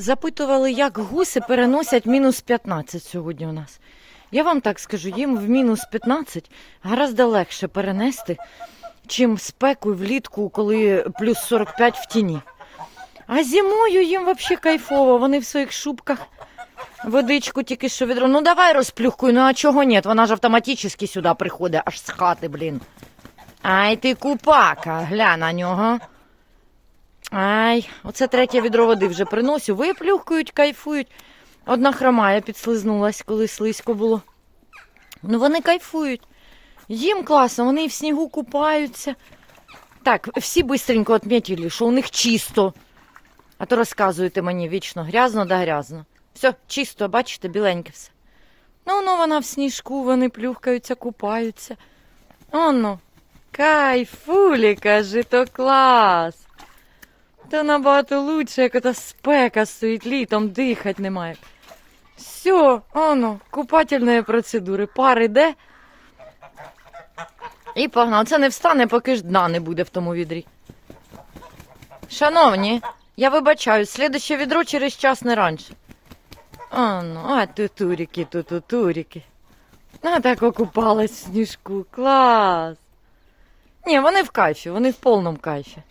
Запитували, як гуси переносять мінус 15 сьогодні у нас. Я вам так скажу, їм в мінус 15 гораздо легше перенести, чим спеку влітку, коли плюс 45 в тіні. А зимою їм взагалі кайфово, вони в своїх шубках. Водичку тільки що відро. Ну давай розплюхкуй, ну а чого ні? Вона ж автоматично сюди приходить, аж з хати, блін. Ай ти купака, глянь на нього. Ай, оце третє відро води вже приносю. Виплюхкують, кайфують. Одна хромая підслизнулась, коли слизько було. Ну вони кайфують. Їм класно, вони в снігу купаються. Так, всі бистренько відмітили, що у них чисто. А то розказуєте мені вічно грязно да грязно. Все, чисто, бачите, біленьке все. Ну, ну, вона в сніжку, вони плюхкаються, купаються. Оно, кайфулі, каже, то клас. Та набагато лучше, як ота спека стоїть літом, дихати немає. Все, оно, купательні процедури. Пар іде. І погнав. Це не встане, поки ж дна не буде в тому відрі. Шановні, я вибачаю, слідуще відро через час не раніше. А, ну, а тутурики, тутурики. А так окупалась в сніжку. Клас. Ні, вони в кайфі, вони в повному кайфі.